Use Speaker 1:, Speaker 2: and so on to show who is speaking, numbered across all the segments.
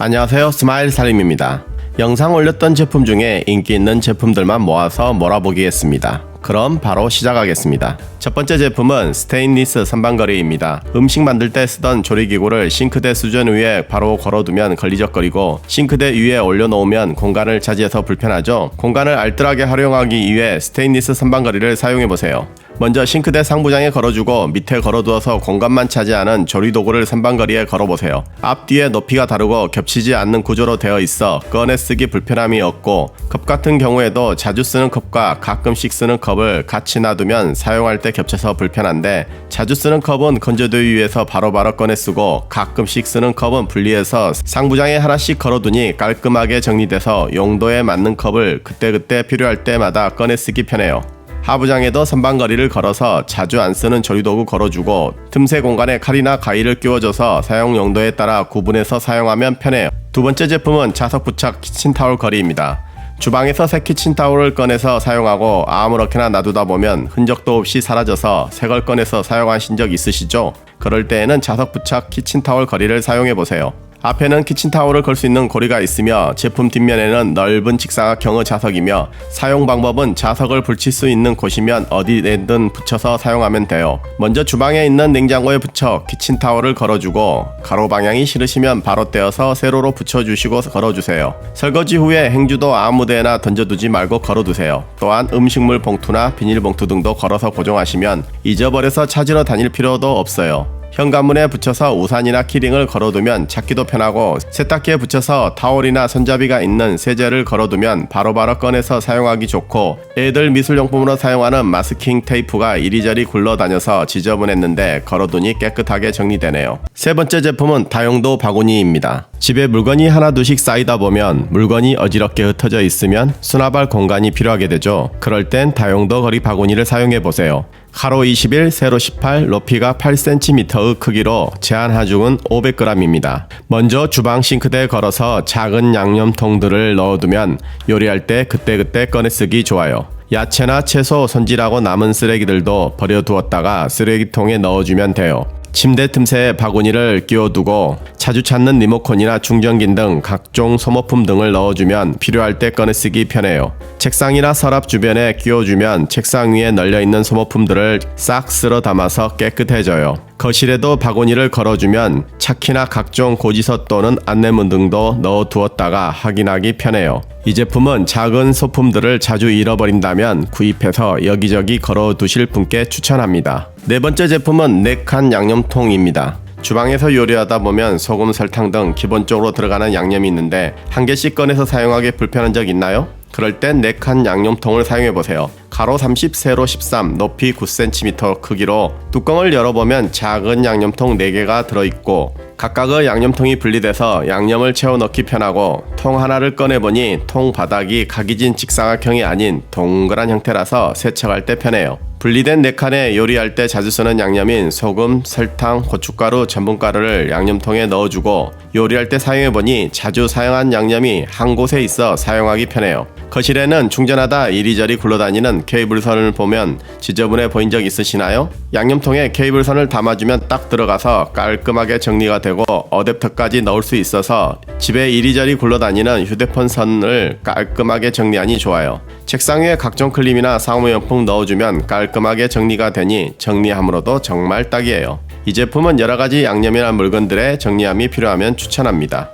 Speaker 1: 안녕하세요. 스마일 살림입니다. 영상 올렸던 제품 중에 인기 있는 제품들만 모아서 몰아보기 했습니다. 그럼 바로 시작하겠습니다. 첫 번째 제품은 스테인리스 선반거리입니다. 음식 만들 때 쓰던 조리기구를 싱크대 수전 위에 바로 걸어두면 걸리적거리고 싱크대 위에 올려놓으면 공간을 차지해서 불편하죠? 공간을 알뜰하게 활용하기 위해 스테인리스 선반거리를 사용해보세요 먼저 싱크대 상부장에 걸어주고 밑에 걸어두어서 공간만 차지하는 조리 도구를 선반거리에 걸어보세요. 앞뒤의 높이가 다르고 겹치지 않는 구조로 되어 있어 꺼내 쓰기 불편함이 없고 컵 같은 경우에도 자주 쓰는 컵과 가끔씩 쓰는 컵을 같이 놔두면 사용할 때 겹쳐서 불편한데 자주 쓰는 컵은 건조대위 위에서 바로바로 꺼내 쓰고 가끔씩 쓰는 컵은 분리해서 상부장에 하나씩 걸어두니 깔끔하게 정리돼서 용도에 맞는 컵을 그때그때 필요할 때마다 꺼내 쓰기 편해요. 하부장에도 선반거리를 걸어서 자주 안 쓰는 조리도구 걸어주고 틈새 공간에 칼이나 가위를 끼워줘서 사용 용도에 따라 구분해서 사용하면 편해요. 두 번째 제품은 자석 부착 키친타올 거리입니다. 주방에서 새 키친타올을 꺼내서 사용하고 아무렇게나 놔두다 보면 흔적도 없이 사라져서 새 걸 꺼내서 사용하신 적 있으시죠? 그럴 때에는 자석 부착 키친타올 거리를 사용해 보세요. 앞에는 키친타올을 걸 수 있는 고리가 있으며 제품 뒷면에는 넓은 직사각형의 자석이며 사용 방법은 자석을 붙일 수 있는 곳이면 어디에든 붙여서 사용하면 돼요. 먼저 주방에 있는 냉장고에 붙여 키친타올을 걸어주고 가로 방향이 싫으시면 바로 떼어서 세로로 붙여주시고 걸어주세요. 설거지 후에 행주도 아무데나 던져두지 말고 걸어두세요. 또한 음식물 봉투나 비닐봉투 등도 걸어서 고정하시면 잊어버려서 찾으러 다닐 필요도 없어요. 현관문에 붙여서 우산이나 키링을 걸어두면 찾기도 편하고 세탁기에 붙여서 타올이나 손잡이가 있는 세제를 걸어두면 바로바로 꺼내서 사용하기 좋고 애들 미술용품으로 사용하는 마스킹 테이프가 이리저리 굴러다녀서 지저분했는데 걸어두니 깨끗하게 정리되네요. 세 번째 제품은 다용도 바구니입니다. 집에 물건이 하나 두씩 쌓이다 보면 물건이 어지럽게 흩어져 있으면 수납할 공간이 필요하게 되죠. 그럴 땐 다용도 거리 바구니를 사용해 보세요. 가로 21, 세로 18, 높이가 8cm의 크기로 제한 하중은 500g입니다. 먼저 주방 싱크대에 걸어서 작은 양념통들을 넣어두면 요리할 때 그때그때 꺼내 쓰기 좋아요. 야채나 채소 손질하고 남은 쓰레기들도 버려두었다가 쓰레기통에 넣어주면 돼요. 침대 틈새에 바구니를 끼워두고 자주 찾는 리모컨이나 충전기 등 각종 소모품 등을 넣어주면 필요할 때 꺼내 쓰기 편해요. 책상이나 서랍 주변에 끼워주면 책상 위에 널려있는 소모품들을 싹 쓸어 담아서 깨끗해져요. 거실에도 바구니를 걸어주면 차키나 각종 고지서 또는 안내문 등도 넣어두었다가 확인하기 편해요. 이 제품은 작은 소품들을 자주 잃어버린다면 구입해서 여기저기 걸어두실 분께 추천합니다. 네 번째 제품은 네칸 양념통입니다. 주방에서 요리하다 보면 소금, 설탕 등 기본적으로 들어가는 양념이 있는데 한 개씩 꺼내서 사용하기 불편한 적 있나요? 그럴 땐 4칸 양념통을 사용해 보세요. 가로 30, 세로 13, 높이 9cm 크기로 뚜껑을 열어보면 작은 양념통 4개가 들어있고 각각의 양념통이 분리돼서 양념을 채워 넣기 편하고 통 하나를 꺼내보니 통 바닥이 각이진 직사각형이 아닌 동그란 형태라서 세척할 때 편해요. 분리된 4칸에 요리할 때 자주 쓰는 양념인 소금, 설탕, 고춧가루, 전분가루를 양념통에 넣어주고 요리할 때 사용해보니 자주 사용한 양념이 한 곳에 있어 사용하기 편해요. 거실에는 충전하다 이리저리 굴러다니는 케이블선을 보면 지저분해 보인 적 있으시나요? 양념통에 케이블선을 담아주면 딱 들어가서 깔끔하게 정리가 되고 어댑터까지 넣을 수 있어서 집에 이리저리 굴러다니는 휴대폰 선을 깔끔하게 정리하니 좋아요. 책상 위에 각종 클립이나 사무용품 넣어주면 깔끔 하게 정리가 되니 정리함으로도 정말 딱이에요. 이 제품은 여러 가지 양념이나 물건들의 정리함이 필요하면 추천합니다.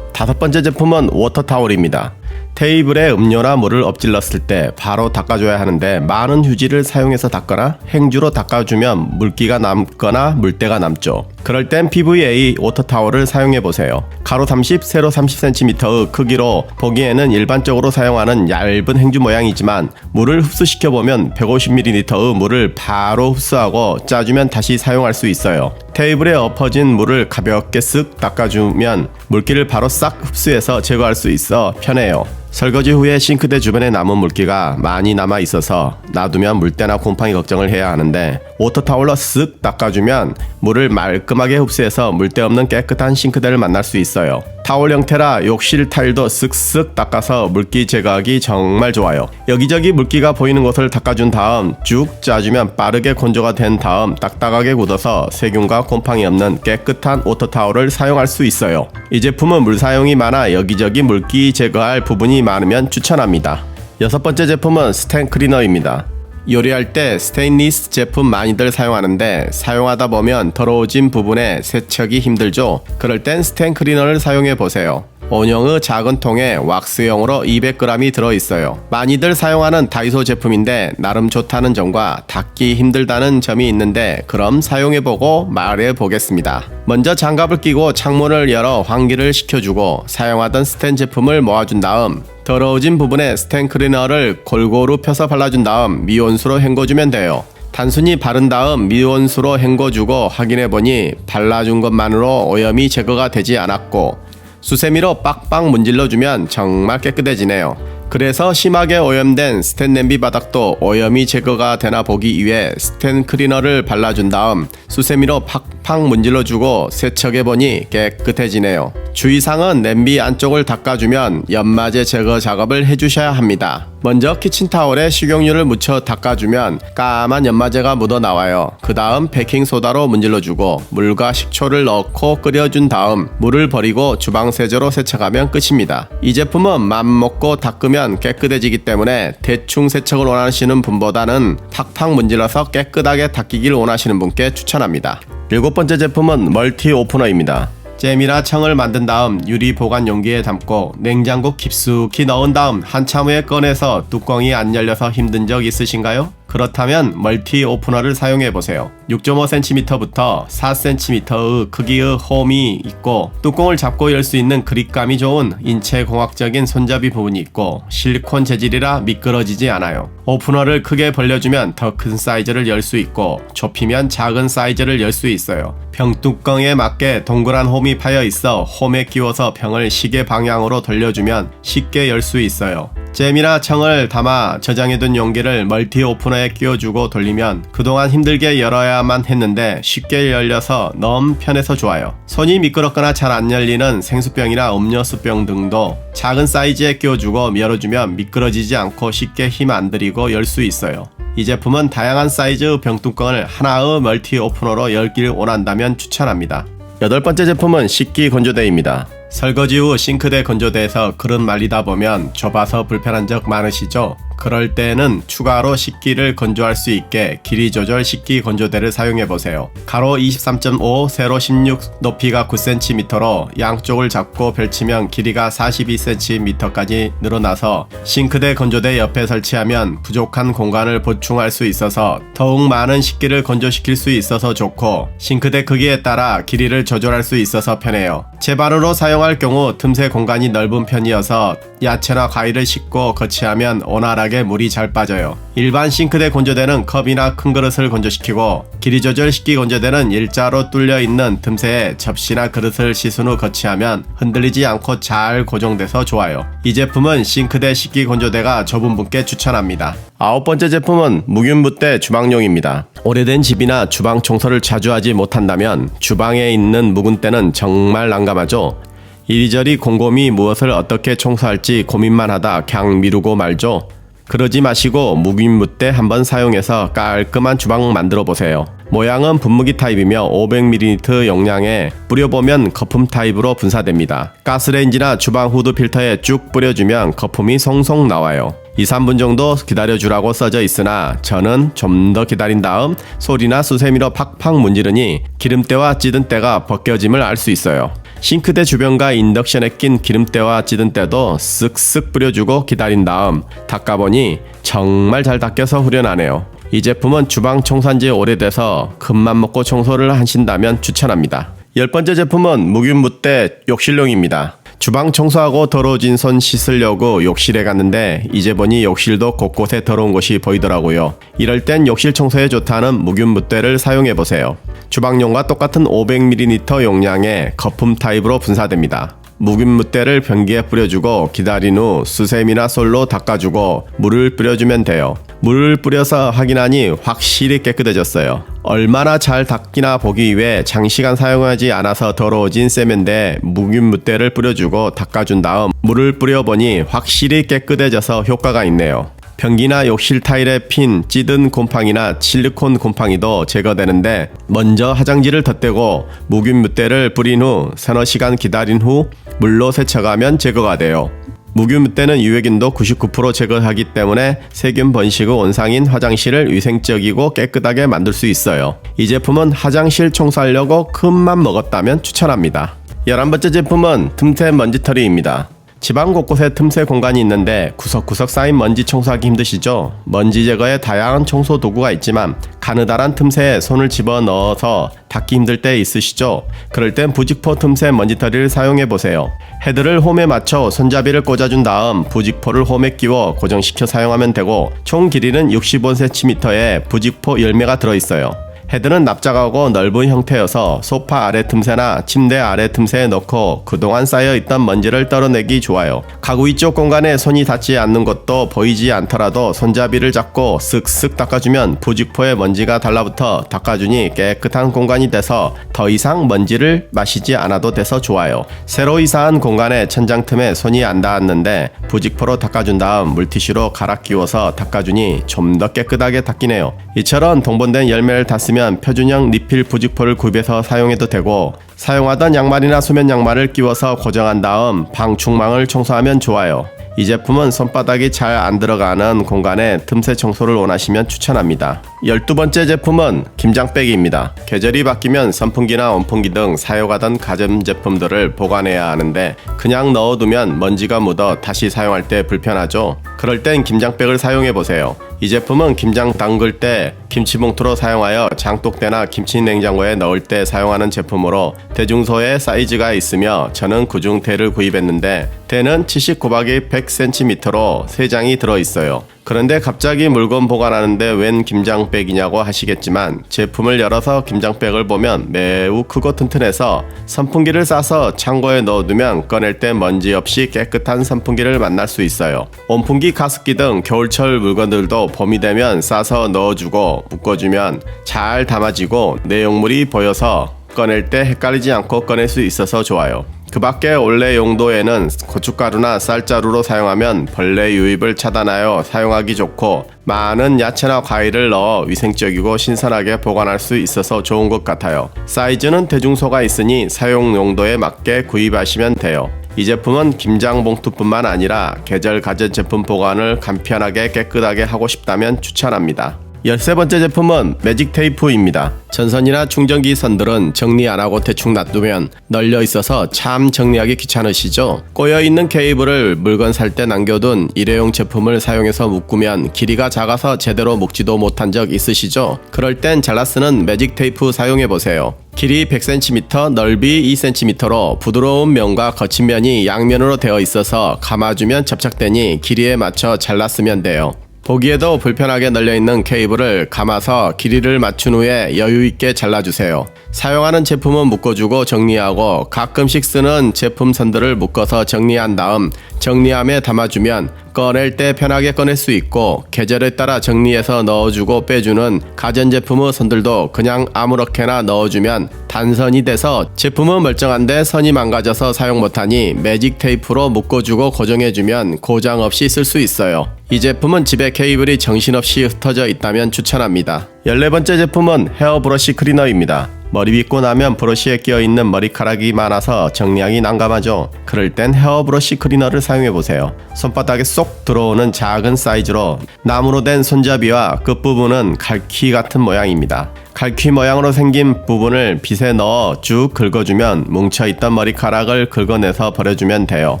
Speaker 1: 다섯 번째 제품은 워터타올입니다. 테이블에 음료나 물을 엎질렀을 때 바로 닦아줘야 하는데 많은 휴지를 사용해서 닦거나 행주로 닦아주면 물기가 남거나 물때가 남죠. 그럴 땐 PVA 워터타월을 사용해 보세요. 가로 30, 세로 30cm의 크기로 보기에는 일반적으로 사용하는 얇은 행주 모양이지만 물을 흡수시켜 보면 150ml의 물을 바로 흡수하고 짜주면 다시 사용할 수 있어요. 테이블에 엎어진 물을 가볍게 쓱 닦아주면 물기를 바로 싹 흡수해서 제거할 수 있어 편해요. 설거지 후에 싱크대 주변에 남은 물기가 많이 남아 있어서 놔두면 물때나 곰팡이 걱정을 해야 하는데 워터타올로 쓱 닦아주면 물을 깔끔하게 흡수해서 물때 없는 깨끗한 싱크대를 만날 수 있어요. 타월 형태라 욕실 타일도 쓱쓱 닦아서 물기 제거하기 정말 좋아요. 여기저기 물기가 보이는 곳을 닦아준 다음 쭉 짜주면 빠르게 건조가 된 다음 딱딱하게 굳어서 세균과 곰팡이 없는 깨끗한 오토타월을 사용할 수 있어요. 이 제품은 물 사용이 많아 여기저기 물기 제거할 부분이 많으면 추천합니다. 여섯 번째 제품은 스텐 클리너입니다. 요리할 때 스테인리스 제품 많이들 사용하는데 사용하다 보면 더러워진 부분에 세척이 힘들죠. 그럴 땐 스텐 클리너를 사용해 보세요. 원형의 작은 통에 왁스용으로 200g이 들어있어요. 많이들 사용하는 다이소 제품인데 나름 좋다는 점과 닦기 힘들다는 점이 있는데 그럼 사용해보고 말해보겠습니다. 먼저 장갑을 끼고 창문을 열어 환기를 시켜주고 사용하던 스텐 제품을 모아준 다음 더러워진 부분에 스텐 클리너를 골고루 펴서 발라준 다음 미온수로 헹궈주면 돼요. 단순히 바른 다음 미온수로 헹궈주고 확인해보니 발라준 것만으로 오염이 제거가 되지 않았고 수세미로 빡빡 문질러주면 정말 깨끗해지네요. 그래서 심하게 오염된 스텐 냄비 바닥도 오염이 제거가 되나 보기 위해 스텐 클리너를 발라준 다음 수세미로 팍팍 문질러주고 세척해보니 깨끗해지네요. 주의사항은 냄비 안쪽을 닦아주면 연마제 제거 작업을 해주셔야 합니다. 먼저 키친타올에 식용유를 묻혀 닦아주면 까만 연마제가 묻어 나와요. 그 다음 베킹소다로 문질러주고 물과 식초를 넣고 끓여준 다음 물을 버리고 주방 세제로 세척하면 끝입니다. 이 제품은 맘먹고 닦으면 깨끗해지기 때문에 대충 세척을 원하시는 분보다는 팍팍 문질러서 깨끗하게 닦이길 원하시는 분께 추천합니다. 일곱 번째 제품은 멀티 오프너입니다. 잼이라 청을 만든 다음 유리 보관 용기에 담고 냉장고 깊숙이 넣은 다음 한참 후에 꺼내서 뚜껑이 안 열려서 힘든 적 있으신가요? 그렇다면 멀티 오프너를 사용해 보세요. 6.5cm부터 4cm의 크기의 홈이 있고 뚜껑을 잡고 열 수 있는 그립감이 좋은 인체 공학적인 손잡이 부분이 있고 실리콘 재질이라 미끄러지지 않아요. 오프너를 크게 벌려주면 더 큰 사이즈를 열 수 있고 좁히면 작은 사이즈를 열 수 있어요. 병뚜껑에 맞게 동그란 홈이 파여 있어 홈에 끼워서 병을 시계 방향으로 돌려주면 쉽게 열 수 있어요. 잼이나 청을 담아 저장해둔 용기를 멀티 오프너에 끼워주고 돌리면 그동안 힘들게 열어야만 했는데 쉽게 열려서 너무 편해서 좋아요. 손이 미끄럽거나 잘 안 열리는 생수병이나 음료수병 등도 작은 사이즈에 끼워주고 열어주면 미끄러지지 않고 쉽게 힘 안 들이고 열 수 있어요. 이 제품은 다양한 사이즈 병뚜껑을 하나의 멀티 오프너로 열기를 원한다면 추천합니다. 여덟 번째 제품은 식기 건조대입니다. 설거지 후 싱크대 건조대에서 그릇 말리다 보면 좁아서 불편한 적 많으시죠? 그럴 때는 추가로 식기를 건조할 수 있게 길이 조절 식기 건조대를 사용해 보세요. 가로 23.5, 세로 16, 높이가 9cm로 양쪽을 잡고 펼치면 길이가 42cm까지 늘어나서 싱크대 건조대 옆에 설치하면 부족한 공간을 보충할 수 있어서 더욱 많은 식기를 건조시킬 수 있어서 좋고 싱크대 크기에 따라 길이를 조절할 수 있어서 편해요. 제 발으로 사용 할 경우 틈새 공간이 넓은 편이어서 야채나 과일을 씻고 거치하면 원활하게 물이 잘 빠져요. 일반 싱크대 건조대는 컵이나 큰 그릇을 건조시키고 길이 조절 식기 건조대는 일자로 뚫려 있는 틈새에 접시나 그릇을 씻은 후 거치하면 흔들리지 않고 잘 고정돼서 좋아요. 이 제품은 싱크대 식기 건조대가 좁은 분께 추천합니다. 아홉 번째 제품은 무균부대 주방용입니다. 오래된 집이나 주방 청소를 자주 하지 못한다면 주방에 있는 묵은 때는 정말 난감하죠. 이리저리 곰곰이 무엇을 어떻게 청소할지 고민만 하다 그냥 미루고 말죠. 그러지 마시고 무균무대 한번 사용해서 깔끔한 주방 만들어 보세요. 모양은 분무기 타입이며 500ml 용량에 뿌려보면 거품 타입으로 분사됩니다. 가스레인지나 주방 후드 필터에 쭉 뿌려주면 거품이 송송 나와요. 2, 3분 정도 기다려주라고 써져 있으나 저는 좀 더 기다린 다음 소리나 수세미로 팍팍 문지르니 기름때와 찌든 때가 벗겨짐을 알 수 있어요. 싱크대 주변과 인덕션에 낀 기름때와 찌든 때도 쓱쓱 뿌려주고 기다린 다음 닦아보니 정말 잘 닦여서 후련하네요. 이 제품은 주방 청산지 오래돼서 금만 먹고 청소를 하신다면 추천합니다. 열 번째 제품은 무균무대 욕실용입니다. 주방 청소하고 더러워진 손 씻으려고 욕실에 갔는데 이제 보니 욕실도 곳곳에 더러운 곳이 보이더라고요. 이럴 땐 욕실 청소에 좋다는 무균 묻대를 사용해 보세요. 주방용과 똑같은 500ml 용량의 거품 타입으로 분사됩니다. 묵은무대를 변기에 뿌려주고 기다린 후 수세미나 솔로 닦아주고 물을 뿌려주면 돼요. 물을 뿌려서 확인하니 확실히 깨끗해졌어요. 얼마나 잘 닦이나 보기 위해 장시간 사용하지 않아서 더러워진 세면대에 묵은무대를 뿌려주고 닦아준 다음 물을 뿌려보니 확실히 깨끗해져서 효과가 있네요. 변기나 욕실 타일에 핀 찌든 곰팡이나 실리콘 곰팡이도 제거되는데 먼저 화장지를 덧대고 묵윤무대를 뿌린 후 서너 시간 기다린 후 물로 세척하면 제거가 돼요. 묵윤무대는 유해균도 99% 제거하기 때문에 세균 번식 후 원상인 화장실을 위생적이고 깨끗하게 만들 수 있어요. 이 제품은 화장실 청소하려고 큰맘 먹었다면 추천합니다. 11번째 제품은 틈새 먼지털이입니다. 집안 곳곳에 틈새 공간이 있는데 구석구석 쌓인 먼지 청소하기 힘드시죠? 먼지 제거에 다양한 청소 도구가 있지만 가느다란 틈새에 손을 집어 넣어서 닦기 힘들 때 있으시죠? 그럴 땐 부직포 틈새 먼지털이를 사용해 보세요. 헤드를 홈에 맞춰 손잡이를 꽂아준 다음 부직포를 홈에 끼워 고정시켜 사용하면 되고 총 길이는 65cm에 부직포 열매가 들어있어요. 헤드는 납작하고 넓은 형태여서 소파 아래 틈새나 침대 아래 틈새에 넣고 그동안 쌓여있던 먼지를 떨어내기 좋아요. 가구 위쪽 공간에 손이 닿지 않는 것도 보이지 않더라도 손잡이를 잡고 쓱쓱 닦아주면 부직포에 먼지가 달라붙어 닦아주니 깨끗한 공간이 돼서 더 이상 먼지를 마시지 않아도 돼서 좋아요. 새로 이사한 공간에 천장 틈에 손이 안 닿았는데 부직포로 닦아준 다음 물티슈로 갈아 끼워서 닦아주니 좀 더 깨끗하게 닦이네요. 이처럼 동본된 열매를 닿으면 표준형 리필 부직포를 구입해서 사용해도 되고 사용하던 양말이나 소면 양말을 끼워서 고정한 다음 방충망을 청소하면 좋아요. 이 제품은 손바닥이 잘 안 들어가는 공간에 틈새 청소를 원하시면 추천합니다. 12번째 제품은 김장빼기입니다. 계절이 바뀌면 선풍기나 온풍기 등 사용하던 가전 제품들을 보관해야 하는데 그냥 넣어두면 먼지가 묻어 다시 사용할 때 불편하죠. 그럴 땐 김장백을 사용해 보세요. 이 제품은 김장 담글 때 김치봉투로 사용하여 장독대나 김치 냉장고에 넣을 때 사용하는 제품으로 대중소의 사이즈가 있으며 저는 그중 대를 구입했는데 대는 70 곱하기 100cm로 3장이 들어있어요. 그런데 갑자기 물건 보관하는데 웬 김장백이냐고 하시겠지만 제품을 열어서 김장백을 보면 매우 크고 튼튼해서 선풍기를 싸서 창고에 넣어두면 꺼낼 때 먼지 없이 깨끗한 선풍기를 만날 수 있어요. 온풍기, 가습기 등 겨울철 물건들도 봄이 되면 싸서 넣어주고 묶어주면 잘 담아지고 내용물이 보여서 꺼낼 때 헷갈리지 않고 꺼낼 수 있어서 좋아요. 그 밖에 원래 용도에는 고춧가루나 쌀자루로 사용하면 벌레 유입을 차단하여 사용하기 좋고 많은 야채나 과일을 넣어 위생적이고 신선하게 보관할 수 있어서 좋은 것 같아요. 사이즈는 대중소가 있으니 사용 용도에 맞게 구입하시면 돼요. 이 제품은 김장 봉투뿐만 아니라 계절 가전 제품 보관을 간편하게 깨끗하게 하고 싶다면 추천합니다. 13번째 제품은 매직 테이프입니다. 전선이나 충전기 선들은 정리 안 하고 대충 놔두면 널려 있어서 참 정리하기 귀찮으시죠? 꼬여 있는 케이블을 물건 살 때 남겨둔 일회용 제품을 사용해서 묶으면 길이가 작아서 제대로 묶지도 못한 적 있으시죠? 그럴 땐 잘라 쓰는 매직 테이프 사용해 보세요. 길이 100cm, 넓이 2cm로 부드러운 면과 거친 면이 양면으로 되어 있어서 감아주면 접착되니 길이에 맞춰 잘라 쓰면 돼요. 보기에도 불편하게 널려있는 케이블을 감아서 길이를 맞춘 후에 여유있게 잘라주세요. 사용하는 제품은 묶어주고 정리하고 가끔씩 쓰는 제품 선들을 묶어서 정리한 다음 정리함에 담아주면 꺼낼 때 편하게 꺼낼 수 있고 계절에 따라 정리해서 넣어주고 빼주는 가전제품의 선들도 그냥 아무렇게나 넣어주면 단선이 돼서 제품은 멀쩡한데 선이 망가져서 사용 못하니 매직 테이프로 묶어주고 고정해주면 고장 없이 쓸 수 있어요. 이 제품은 집에 케이블이 정신없이 흩어져 있다면 추천합니다. 14번째 제품은 헤어 브러쉬 클리너입니다. 머리 빗고 나면 브러쉬에 끼어 있는 머리카락이 많아서 정리하기 난감하죠. 그럴 땐 헤어 브러쉬 클리너를 사용해 보세요. 손바닥에 쏙 들어오는 작은 사이즈로 나무로 된 손잡이와 끝부분은 갈퀴 같은 모양입니다. 갈퀴 모양으로 생긴 부분을 빗에 넣어 쭉 긁어주면 뭉쳐있던 머리카락을 긁어내서 버려주면 돼요.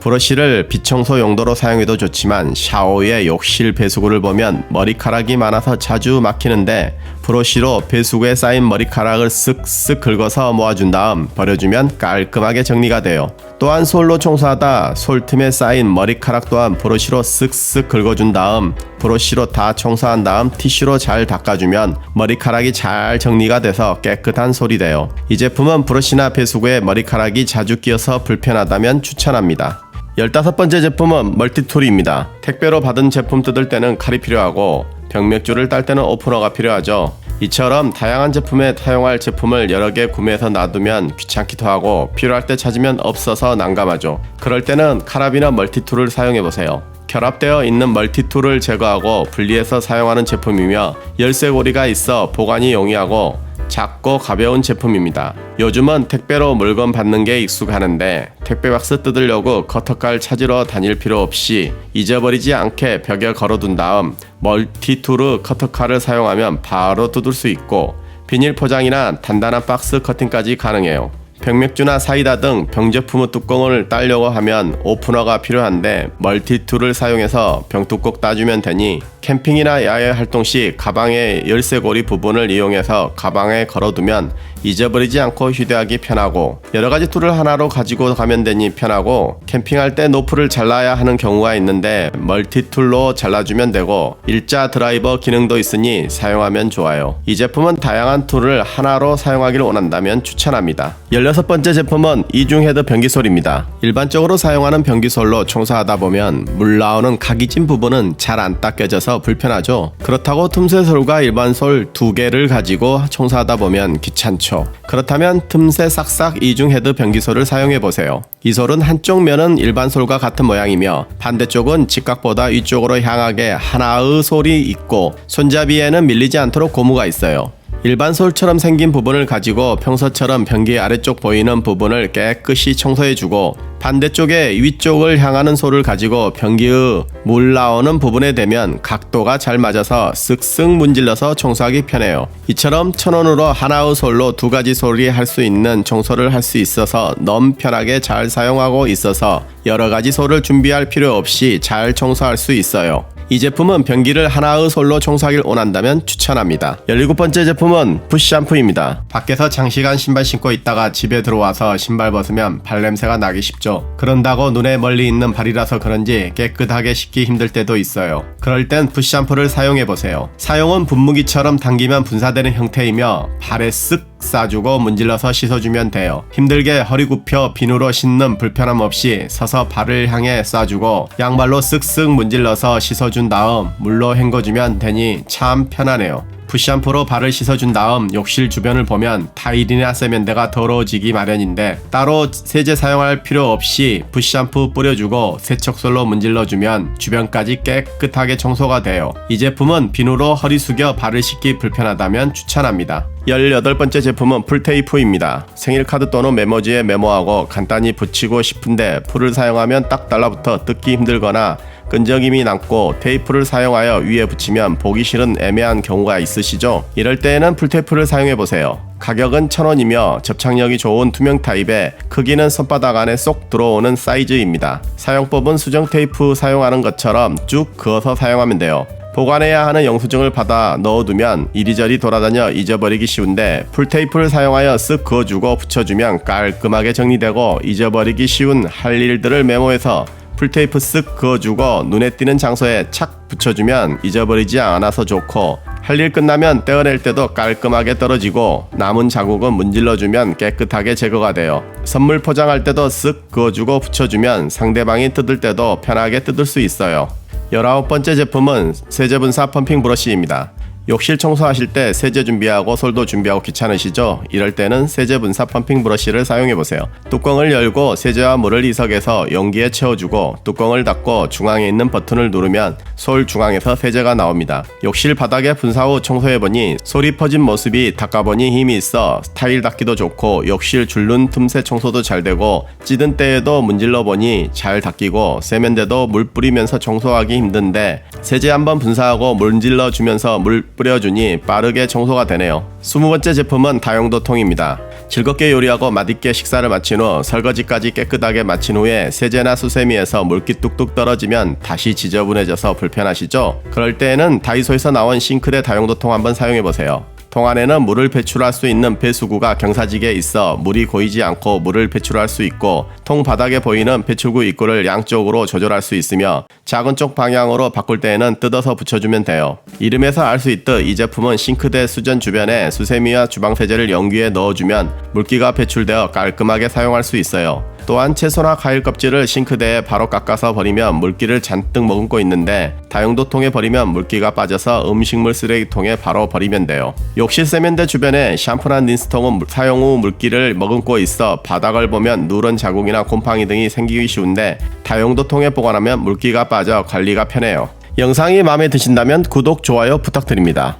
Speaker 1: 브러쉬를 비청소 용도로 사용해도 좋지만 샤워의 욕실 배수구를 보면 머리카락이 많아서 자주 막히는데 브러쉬로 배수구에 쌓인 머리카락을 쓱쓱 긁어서 모아준 다음 버려주면 깔끔하게 정리가 돼요. 또한 솔로 청소하다 솔 틈에 쌓인 머리카락 또한 브러쉬로 쓱쓱 긁어준 다음 브러쉬로 다 청소한 다음 티슈로 잘 닦아주면 머리카락이 잘 정리가 돼서 깨끗한 솔이 돼요. 이 제품은 브러쉬나 배수구에 머리카락이 자주 끼어서 불편하다면 추천합니다. 15번째 제품은 멀티툴입니다. 택배로 받은 제품 뜯을 때는 칼이 필요하고 병맥주를 딸 때는 오프너가 필요하죠. 이처럼 다양한 제품에 사용할 제품을 여러 개 구매해서 놔두면 귀찮기도 하고 필요할 때 찾으면 없어서 난감하죠. 그럴 때는 카라비나 멀티툴을 사용해 보세요. 결합되어 있는 멀티툴을 제거하고 분리해서 사용하는 제품이며 열쇠고리가 있어 보관이 용이하고 작고 가벼운 제품입니다. 요즘은 택배로 물건 받는 게 익숙하는데 택배 박스 뜯으려고 커터칼 찾으러 다닐 필요 없이 잊어버리지 않게 벽에 걸어둔 다음 멀티투르 커터칼을 사용하면 바로 뜯을 수 있고 비닐 포장이나 단단한 박스 커팅까지 가능해요. 병맥주나 사이다 등 병제품의 뚜껑을 따려고 하면 오프너가 필요한데 멀티툴을 사용해서 병뚜껑 따주면 되니 캠핑이나 야외 활동 시 가방의 열쇠고리 부분을 이용해서 가방에 걸어두면 잊어버리지 않고 휴대하기 편하고 여러 가지 툴을 하나로 가지고 가면 되니 편하고 캠핑할 때 노프를 잘라야 하는 경우가 있는데 멀티툴로 잘라주면 되고 일자 드라이버 기능도 있으니 사용하면 좋아요. 이 제품은 다양한 툴을 하나로 사용하기를 원한다면 추천합니다. 16번째 제품은 이중 헤드 변기솔입니다. 일반적으로 사용하는 변기솔로 청소하다 보면 물 나오는 각이진 부분은 잘 안 닦여져서 불편하죠. 그렇다고 틈새 솔과 일반 솔 두 개를 가지고 청소하다 보면 귀찮죠. 그렇다면 틈새 싹싹 이중 헤드 변기솔을 사용해 보세요. 이 솔은 한쪽 면은 일반 솔과 같은 모양이며 반대쪽은 직각보다 위쪽으로 향하게 하나의 솔이 있고 손잡이에는 밀리지 않도록 고무가 있어요. 일반 솔처럼 생긴 부분을 가지고 평소처럼 변기 아래쪽 보이는 부분을 깨끗이 청소해주고 반대쪽에 위쪽을 향하는 솔을 가지고 변기의 물 나오는 부분에 대면 각도가 잘 맞아서 쓱쓱 문질러서 청소하기 편해요. 이처럼 천원으로 하나의 솔로 두 가지 솔이 할 수 있는 청소를 할 수 있어서 너무 편하게 잘 사용하고 있어서 여러 가지 솔을 준비할 필요 없이 잘 청소할 수 있어요. 이 제품은 변기를 하나의 솔로 청소하길 원한다면 추천합니다. 17번째 제품은 푸시 샴푸입니다. 밖에서 장시간 신발 신고 있다가 집에 들어와서 신발 벗으면 발냄새가 나기 쉽죠. 그런다고 눈에 멀리 있는 발이라서 그런지 깨끗하게 씻기 힘들 때도 있어요. 그럴 땐 푸시 샴푸를 사용해 보세요. 사용은 분무기처럼 당기면 분사되는 형태이며 발에 쓱 싸주고 문질러서 씻어주면 돼요. 힘들게 허리 굽혀 비누로 씻는 불편함 없이 서서 발을 향해 쏴주고 양발로 쓱쓱 문질러서 씻어준 다음 물로 헹궈주면 되니 참 편하네요. 푸샴푸로 발을 씻어준 다음 욕실 주변을 보면 타일이나 세면대가 더러워지기 마련인데 따로 세제 사용할 필요 없이 푸샴푸 뿌려주고 세척솔로 문질러주면 주변까지 깨끗하게 청소가 돼요. 이 제품은 비누로 허리 숙여 발을 씻기 불편하다면 추천합니다. 18번째 제품은 풀테이프입니다. 생일 카드 또는 메모지에 메모하고 간단히 붙이고 싶은데 풀을 사용하면 딱 달라붙어 뜯기 힘들거나 끈적임이 남고 테이프를 사용하여 위에 붙이면 보기 싫은 애매한 경우가 있으시죠? 이럴 때에는 풀테이프를 사용해 보세요. 가격은 1000원이며 접착력이 좋은 투명 타입에 크기는 손바닥 안에 쏙 들어오는 사이즈입니다. 사용법은 수정 테이프 사용하는 것처럼 쭉 그어서 사용하면 돼요. 보관해야 하는 영수증을 받아 넣어두면 이리저리 돌아다녀 잊어버리기 쉬운데 풀테이프를 사용하여 쓱 그어주고 붙여주면 깔끔하게 정리되고 잊어버리기 쉬운 할 일들을 메모해서 풀테이프 쓱 그어주고 눈에 띄는 장소에 착 붙여주면 잊어버리지 않아서 좋고 할 일 끝나면 떼어낼 때도 깔끔하게 떨어지고 남은 자국은 문질러주면 깨끗하게 제거가 돼요. 선물 포장할 때도 쓱 그어주고 붙여주면 상대방이 뜯을 때도 편하게 뜯을 수 있어요. 19번째 제품은 세제분사 펌핑 브러쉬입니다. 욕실 청소하실 때 세제 준비하고 솔도 준비하고 귀찮으시죠? 이럴 때는 세제 분사 펌핑 브러쉬를 사용해 보세요. 뚜껑을 열고 세제와 물을 이석에서 용기에 채워주고 뚜껑을 닫고 중앙에 있는 버튼을 누르면 솔 중앙에서 세제가 나옵니다. 욕실 바닥에 분사 후 청소해 보니 솔이 퍼진 모습이 닦아보니 힘이 있어 타일 닦기도 좋고 욕실 줄눈 틈새 청소도 잘 되고 찌든 때에도 문질러 보니 잘 닦이고 세면대도 물 뿌리면서 청소하기 힘든데 세제 한번 분사하고 문질러 주면서 물 뿌려주니 빠르게 청소가 되네요. 20번째 제품은 다용도 통입니다. 즐겁게 요리하고 맛있게 식사를 마친 후 설거지까지 깨끗하게 마친 후에 세제나 수세미에서 물기 뚝뚝 떨어지면 다시 지저분해져서 불편하시죠? 그럴 때에는 다이소에서 나온 싱크대 다용도 통 한번 사용해 보세요. 통 안에는 물을 배출할 수 있는 배수구가 경사지게 있어 물이 고이지 않고 물을 배출할 수 있고 통 바닥에 보이는 배출구 입구를 양쪽으로 조절할 수 있으며 작은 쪽 방향으로 바꿀 때에는 뜯어서 붙여주면 돼요. 이름에서 알 수 있듯 이 제품은 싱크대 수전 주변에 수세미와 주방 세제를 연기에 넣어주면 물기가 배출되어 깔끔하게 사용할 수 있어요. 또한 채소나 과일 껍질을 싱크대에 바로 깎아서 버리면 물기를 잔뜩 머금고 있는데 다용도 통에 버리면 물기가 빠져서 음식물 쓰레기통에 바로 버리면 돼요. 욕실 세면대 주변에 샴푸나 린스통은 물- 사용 후 물기를 머금고 있어 바닥을 보면 누런 자국이나 곰팡이 등이 생기기 쉬운데 다용도 통에 보관하면 물기가 빠져 관리가 편해요. 영상이 마음에 드신다면 구독, 좋아요 부탁드립니다.